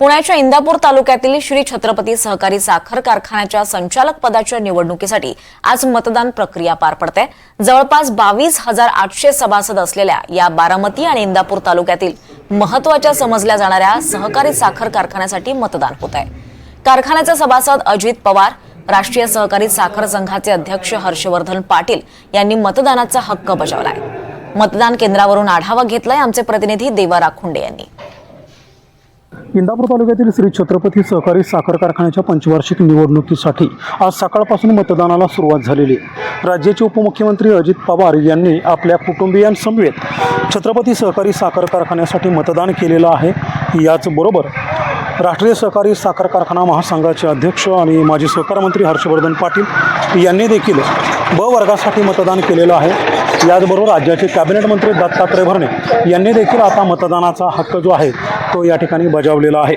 पुण्याच्या इंदापूर तालुक्यातील श्री छत्रपती सहकारी साखर कारखान्याच्या संचालक पदाच्या निवडणुकीसाठी आज मतदान प्रक्रिया पार पडते. जवळपास बावीस हजार आठशे सभासद असलेल्या या बारामती आणि इंदापूर तालुक्यातील महत्त्वाच्या समजल्या जाणाऱ्या सहकारी साखर कारखान्यासाठी मतदान होत आहे. कारखान्याचे सभासद अजित पवार राष्ट्रीय सहकारी साखर संघाचे अध्यक्ष हर्षवर्धन पाटील यांनी मतदानाचा हक्क बजावलाय मतदान केंद्रावरून आढावा घेतलाय आमचे प्रतिनिधी देवा राखुंडे यांनी. इंदापूर तालुक्यातील श्री छत्रपती सहकारी साखर कारखान्याच्या पंचवार्षिक निवडणुकीसाठी आज सकाळपासून मतदानाला सुरुवात झालेली आहे. राज्याचे उपमुख्यमंत्री अजित पवार यांनी आपल्या कुटुंबियांसमवेत छत्रपती सहकारी साखर कारखान्यासाठी मतदान केलेलं आहे याचबरोबर राष्ट्रीय सहकारी साखर कारखाना महासंघाचे अध्यक्ष आणि माजी सहकार मंत्री हर्षवर्धन पाटील यांनी देखील ब वर्गासाठी मतदान केलेलं आहे याचबरोबर राज्याचे कॅबिनेट मंत्री दत्तात्रय भरणे यांनी देखील आता मतदानाचा हक्क जो आहे तो या ठिकाणी बजावलेला आहे.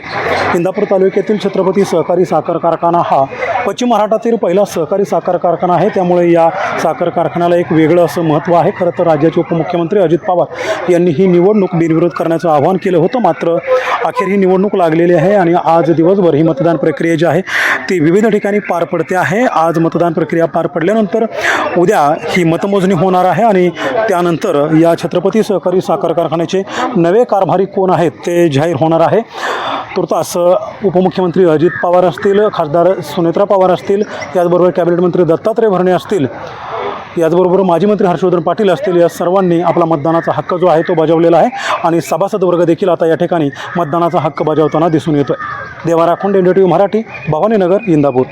इंदापूर तालुक्यातील छत्रपती सहकारी साखर कारखाना हा पश्चिम महाराष्ट्रातील पहिला सहकारी साखर कारखाना आहे. त्यामुळे या साखर कारखान्याला एक वेगळं असं महत्त्व आहे. खरं तर राज्याचे उपमुख्यमंत्री अजित पवार यांनी ही निवडणूक बिनविरोध करण्याचं आवाहन केलं होतं. मात्र अखेर ही निवडणूक लागलेली आहे आणि आज दिवसभर ही मतदान प्रक्रिया जी आहे ती विविध ठिकाणी पार पडते आहे. आज मतदान प्रक्रिया पार पडल्यानंतर उद्या ही मतमोजणी होणार आहे आणि त्यानंतर या छत्रपती सहकारी साखर कारखान्याचे नवे कारभारी कोण आहेत ते जाहीर होणार आहे. तुर्तास उपमुख्यमंत्री अजित पवार असतील खासदार सुनेत्रा पवार असतील याचबरोबर कॅबिनेट मंत्री दत्तात्रय भरणे असतील याचबरोबर माजी मंत्री हर्षवर्धन पाटील असतील या सर्वांनी आपला मतदानाचा हक्क जो आहे तो बजावलेला आहे. आणि सभासद वर्ग देखील आता या ठिकाणी मतदानाचा हक्क बजावताना दिसून येतोय. देवा राखोंड N D T V Marathi Bhavaninagar Indapur.